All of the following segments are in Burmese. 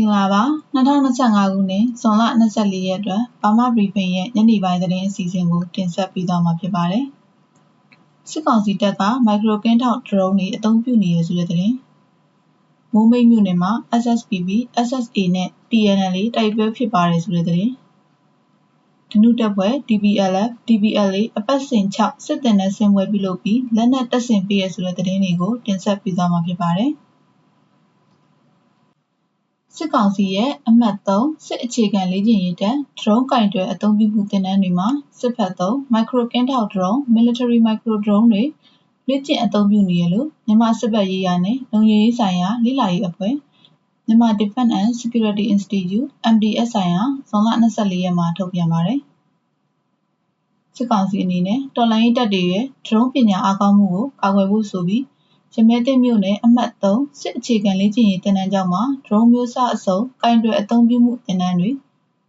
င်္ဂလာပါ2025ခုနှစ်ဇွန်လ24ရက်အတွက်ဘာမဘရီဖင်ရဲ့ညနေပိုင်းသတင်းအစီအစဉ်ကိုတင်ဆက်ပေးသွားမှာဖြစ်ပါတယ်စစ်ကောင်စီတပ်ကမိုက်ခရိုကင်းထောက်ဒရုန်းတွေအသုံးပြုနေရဆိုတဲ့သတင်းမိုးမိတ်မြို့နယ်မှာ SSPB SSA နဲ့ TNL တိုက်ပွဲဖြစ်ပါတယ်ဆိုတဲ့သတင်းဒနုတပ်ဖွဲ့ DBLF DBLA အပတ်စဉ်6စစ်တင်တဲ့ဆင်ပွဲပြုလုပ်ပြီးလက်နက်တပ်ဆင်ပေးရဆိုတဲ့သတင်းတွေကိုတင်ဆက်ပေးသွားမှာဖြစ်ပါတယ်။ စစ်ကောင်စီရဲ့အမှတ်3စစ်အခြေခံလေ့ကျင့်ရေးတပ်ဒရုန်းကင်တွယ်အသုံးပြုမှုသင်တန်းတွေမှာစစ်ဖက်သုံး micro ကင်းထောက်ဒရုန်း military micro drone တွေလေ့ကျင့်အသုံးပြုနေရလို့မြန်မာစစ်ဘက်ရေးရာနဲ့လုံခြုံရေးဆိုင်ရာလေ့လာရေးအဖွဲ့မြန်မာ Defense and Security Institute MDS ဆိုင်ရာဇွန်လ24ရက်မှာထုတ်ပြန်ပါတယ်စစ်ကောင်စီအနေနဲ့တော်လိုင်းတပ်တွေရဲ့ဒရုန်းပညာအားကောင်းမှုကိုကာကွယ်ဖို့ဆိုပြီး ရမဲသိမြို့နယ်အမှတ်3စစ်အခြေခံလေ့ကျင့်ရေးသင်တန်းကျောင်းမှာဒရုန်းမျိုးစားအစုံကင်တွယ်အသုံးပြုမှုသင်တန်းတွေ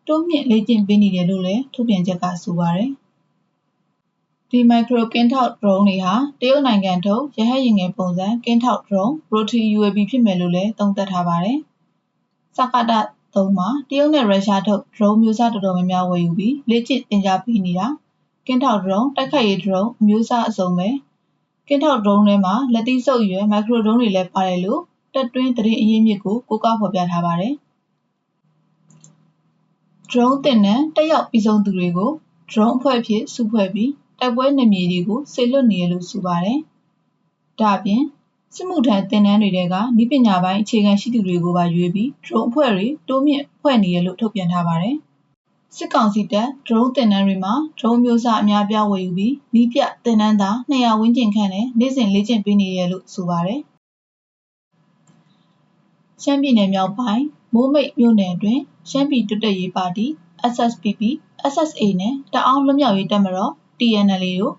တိုးမြင့်လေ့ကျင့်ပေးနေတယ်လို့လည်းထုတ်ပြန်ချက်ကဆိုပါတယ်။ဒီမိုက်ခရိုကင်းထောက်ဒရုန်းတွေဟာတရုတ်နိုင်ငံထုတ်ရဟတ်ယာဉ်ငယ်ပုံစံကင်းထောက်ဒရုန်း Rotary UAV ဖြစ်မယ်လို့လည်းသုံးသပ်ထားပါတယ်။စကတ3မှာတရုတ်နဲ့ရုရှားထုတ်ဒရုန်းမျိုးစားတော်တော်များများဝယ်ယူပြီးလေ့ကျင့်သင်ကြားပေးနေတာကင်းထောက်ဒရုန်းတိုက်ခိုက်ရေးဒရုန်းအမျိုးအစားအစုံပဲ ကင်းထောက်ဒရုန်းထဲမှာလက်သီးဆုပ်ရွယ်မိုက်ခရိုဒရုန်းတွေလည်းပါတယ်လို့တက်တွင်းသတင်းအရင်းမြစ်ကိုကိုးကားဖော်ပြထားပါတယ်။ drone တင်နန်းတက်ရောက်ပြီးဆုံးသူတွေကို drone အဖွဲ့ဖြစ်စုဖွဲ့ပြီးတိုက်ပွဲနယ်မြေတွေကိုဆေလွတ်နေရလို့ဆိုပါတယ်။ဒါ့အပြင်စစ်မှုထမ်းတင်နန်းတွေကဤပညာပိုင်းအခြေခံရှိသူတွေကိုပါရွေးပြီး drone အဖွဲ့တွေတိုးမြင့်ဖွဲ့နေရလို့ထုတ်ပြန်ထားပါတယ်။ စစ်ကောင်စီတပ်ဒရုန်းသင်တန်းတွေမှာဒရုန်းမျိုးစားအများပြားဝယ်ယူပြီးနီးပြသင်တန်းသား200ဝန်းကျင်ခန့်နဲ့နေ့စဉ်လေ့ကျင့်ပေးနေရလို့ဆိုပါတယ်။ရှမ်းပြည်နယ်မြောက်ပိုင်းမိုးမိတ်မြို့နယ်တွင်ရှမ်းပြည်တွတက်ရေးပါတီ SSPP SSA နဲ့တအောင်းလွတ်မြောက်ရေးတပ်မတော် TNL တို့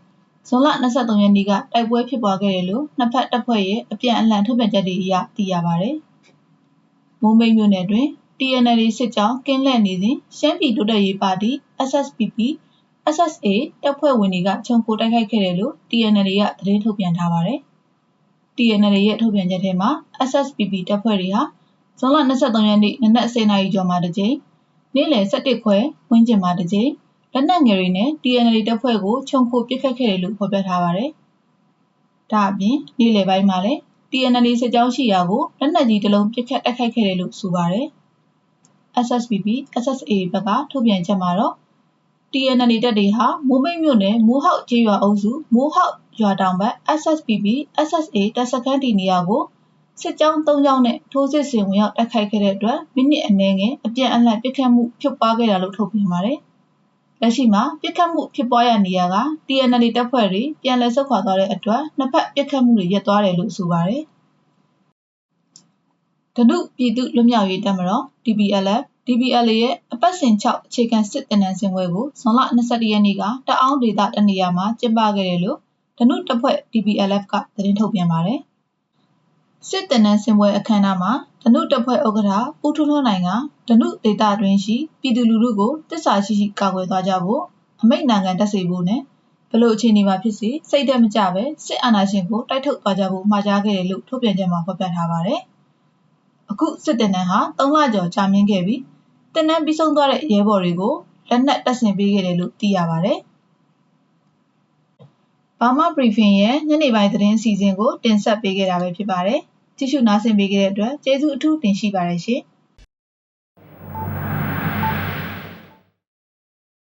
ဇွန်လ23ရက်နေ့ကတိုက်ပွဲဖြစ်ပွားခဲ့တယ်လို့နှစ်ဖက်တပ်ဖွဲ့ရဲ့အပြန်အလှန်ထုတ်ပြန်ချက်တွေအရသိရပါတယ်။မိုးမိတ်မြို့နယ်တွင် TNL စစ်ကြောင်းကင်းလှည့်နေစဉ်ရှမ်းပြည်တိုးတက်ရေးပါတီ SSPP SSA တပ်ဖွဲ့ဝင်တွေကခြုံခိုတိုက်ခိုက်ခဲ့တယ်လို့ TNL ကသတင်းထုတ်ပြန်ထားပါတယ်။ TNL ရဲ့ထုတ်ပြန်ချက်ထဲမှာ SSPP တပ်ဖွဲ့တွေဟာဇွန်လ23ရက်နေ့နနက်10:00နာရီကျော်မှာတစ်ကြိမ်နေ့လယ်17ခွဲဝန်းကျင်မှာတစ်ကြိမ်လက်နက်ငယ်တွေနဲ့ TNL တပ်ဖွဲ့ကိုခြုံခိုပစ်ခတ်ခဲ့တယ်လို့ဖော်ပြထားပါတယ်။ဒါအပြင် နေ့လယ်ပိုင်းမှာလည်း TNL စစ်ကြောင်းရှိရာကိုလက်နက်ကြီးတစ်လုံးပစ်ခတ်တိုက်ခိုက်ခဲ့တယ်လို့ဆိုပါတယ်။ SSPP SSA ဘက်ကထုတ်ပြန်ချက်မှာတော့ TNL တပ်တွေဟာမိုးမိတ်မြို့နယ်မိုးဟောက်ကျေးရွာအုပ်စုမိုးဟောက်ရွာတောင်ဘက် SSPP SSA တပ်စခန်းတီနေရာကိုစစ်ကြောင်း၃ကြောင်းနဲ့ထိုးစစ်ဆင်ဝင်ရောက်တိုက်ခိုက်ခဲ့တဲ့အတွက်မိနစ်အနည်းငယ်အပြန်အလှန်ပစ်ခတ်မှုဖြစ်ပွားခဲ့တာလို့ထုတ်ပြန်ပါတယ်။လက်ရှိမှာပစ်ခတ်မှုဖြစ်ပွားရနေရာက TNL တပ်ဖွဲ့တွေပြန်လည်ဆုတ်ခွာသွားတဲ့အတွက်နှစ်ဖက်ပစ်ခတ်မှုတွေရပ်သွားတယ်လို့ဆိုပါတယ်။ ဒနုပြည်သူလွတ်မြောက်ရေးတပ်မတော် DBLF DBLA ရဲ့အပတ်စဉ်6အခြေခံစစ်တင်နန်းစင်ပွဲကိုဇွန်လ22ရက်နေ့ကတအောင်းဒေသတနေရာမှာကျင်းပခဲ့တယ်လို့ဒနုတပ်ဖွဲ့ DBLF ကသတင်းထုတ်ပြန်ပါတယ်။စစ်တင်နန်းစင်ပွဲအခမ်းအနားမှာဒနုတပ်ဖွဲ့ဥက္ကဋ္ဌဦးထွန်းထွန်းနိုင်ကဒနုဒေသတွင်းရှိပြည်သူလူထုကိုတစ္ဆာရှိရှိကာကွယ်သွားကြဖို့အမိတ်နိုင်ငံတက်စေဖို့နဲ့ဘလို့အခြေအနေမှာဖြစ်စေစိတ်သက်မကြပဲစစ်အာဏာရှင်ကိုတိုက်ထုတ်သွားကြဖို့မှာကြားခဲ့တယ်လို့ထုတ်ပြန်ချက်မှာဖော်ပြထားပါတယ်။ အခုစစ်တင်နန်းဟာ3လကျော်ကြာမြင့်ခဲ့ပြီးတင်နန်းပြီးဆုံးသွားတဲ့ရဲဘော်တွေကိုလက်နက်တပ်ဆင်ပေးခဲ့တယ်လို့သိရပါတယ်။ဘာမဘရီဖင်ရဲ့ညနေပိုင်းသတင်းအစီအစဉ်ကိုတင်ဆက်ပေးခဲ့တာပဲဖြစ်ပါတယ်။ကြည့်ရှုနားဆင်ပေးခဲ့တဲ့အတွက်ကျေးဇူးအထူးတင်ရှိပါတယ်ရှင်။